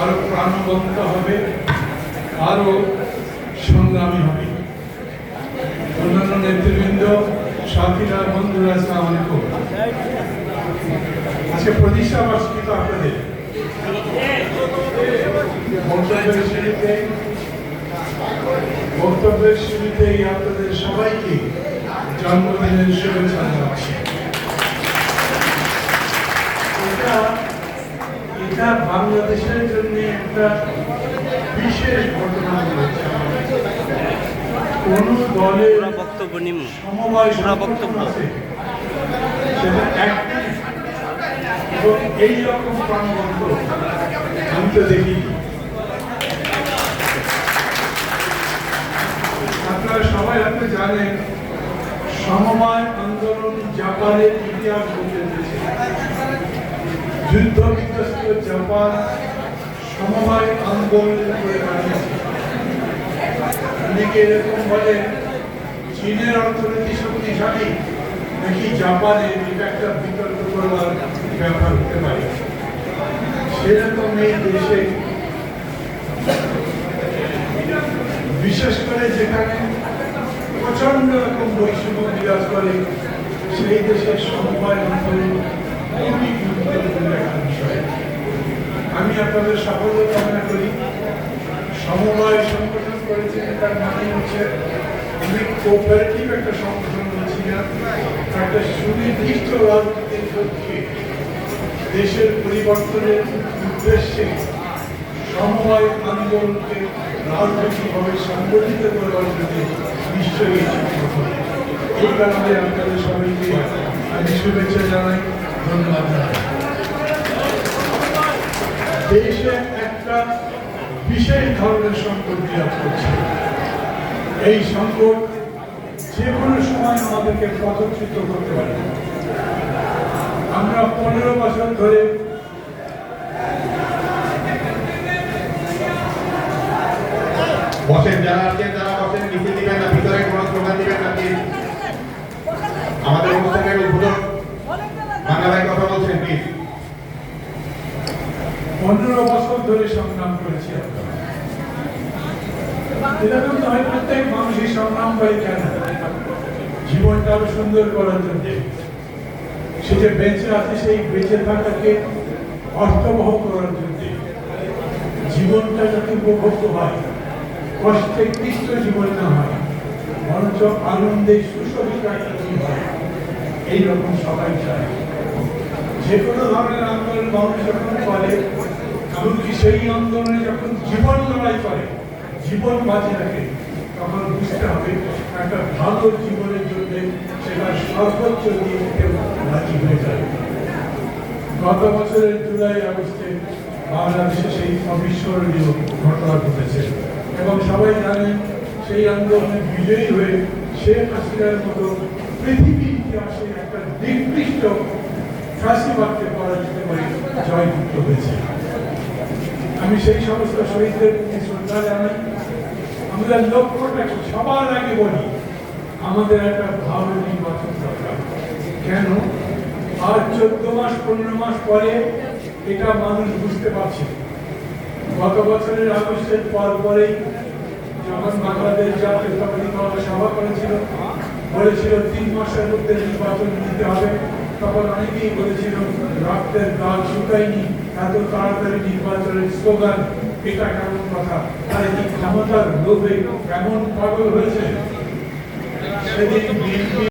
আরও প্রাণবন্ত হবে আরও সংগ্রামী হবে অন্যান্য নেতৃবৃন্দ সাথীরা বন্ধুরা আসসালামু আজকে প্রতিষ্ঠা বার্ষিকী তো আপনাদের বক্তব্যের শুরুতে বক্তব্যের শুরুতেই আপনাদের সবাইকে জন্মদিনের শুভেচ্ছা জানাচ্ছি এটা এটা বাংলাদেশের জন্য একটা বিশেষ ঘটনা কোন দলের বক্তব্য নিম্ন। সমবায় বক্তব্য। এবং এইরকম প্রাণবন্ত আমি তো দেখিনি। আপনারা সবাই আপনি জানেন সমবায় আন্দোলন জাপানের ইতিহাস বলতে দিয়েছে যুদ্ধ বিধ্বস্ত জাপান সমবায় আন্দোলন করে অনেকে এরকম বলেন, চীনের অর্থনীতি শক্তিশালী, নাকি জাপানে এটা একটা বিতর্ক করবার ব্যাপার হতে পারে? সেরকম এই দেশে বিশেষ করে যেখানে প্রচণ্ড রকম বৈষম্য বিরাজ করে সেই দেশের সমবায় আমি আপনাদের সাফল্য কামনা করি, সমবায় সংগঠন করেছেন তার মানে হচ্ছে, আমি কোঅপারেটিভ একটা সংগঠন না, একটা সুনির্দিষ্ট রাজনীতির দেশের পরিবর্তনের উদ্দেশ্যে সমবায় আন্দোলনকে রাজনৈতিকভাবে সংগঠিত করবার জন্য নিশ্চয়ই এই কারণে আপনাদের সবাইকে আমি শুভেচ্ছা জানাই, ধন্যবাদ দেশে একটা বিশেষ ধরনের সংকট বিরাজ করছে। এই সংকট যে কোনো সময় আমাদেরকে পদচ্যুত করতে পারে। আমরা পনেরো বছর ধরে বসেন যারা আছেন যারা বসেন, নিচে দিবেন না, ভিতরে কোনো স্লোগান দিবেন না প্লিজ আমাদের অনুষ্ঠানের উদ্বোধক বাংলা ভাই কথা বলছেন প্লিজ পনেরো বছর ধরে সংগ্রাম করেছি তো প্রত্যেক মানুষই সংগ্রাম করে কেন? জীবনটা আরও সুন্দর করার জন্য। সে যে বেঁচে আছে, সেই বেঁচে থাকাকে অর্থবহ করার জন্য। জীবনটা যাতে উপভোগ্য হয়। কষ্টে ক্লিষ্ট জীবন না হয় বরঞ্চ আনন্দে সুশোভিত একটা জীবন এইরকম সবাই চায়। যে কোনো ধরনের আন্দোলন মানুষ যখন করে, এমনকি সেই আন্দোলনে যখন জীবন লড়াই করে, জীবন বাঁচে রাখে, তখন বুঝতে হবে একটা ভালো জীবনের জন্য সেটা সর্বোচ্চ দিয়ে রাজি হয়ে যায়। গত বছরের জুলাই আগস্টে বাংলাদেশে সেই অবিস্মরণীয় ঘটনা ঘটেছে। এবং সবাই জানেন সেই আন্দোলনে বিজয়ী হয়ে শেখ হাসিনার মতো পৃথিবীর ইতিহাসে একটা নিকৃষ্ট ফাঁসিবাদকে পরাজিত করে জয়যুক্ত হয়েছে। আমি সেই সমস্ত শহীদদের প্রতি শ্রদ্ধা জানাই। আমাদের লক্ষ্যটা কি? সবার আগে বলি, আমাদের একটা ভালো নির্বাচন দরকার। কেন? আর চোদ্দ মাস, পনেরো মাস পরে এটা মানুষ বুঝতে পারছে গত বছরের আগস্টের পর পরেই যখন বাংলাদেশ জাতীয়তাবাদী দল সভা করেছিল, বলেছিল তিন মাসের মধ্যে নির্বাচন দিতে হবে। তখন অনেকেই বলেছিল, রক্তের দাগ শুকায়নি, এত তাড়াতাড়ি নির্বাচনের স্লোগান, এটা কেমন কথা? তারা কি ক্ষমতার লোভে কেমন পাগল হয়েছে? সেদিন বিএনপি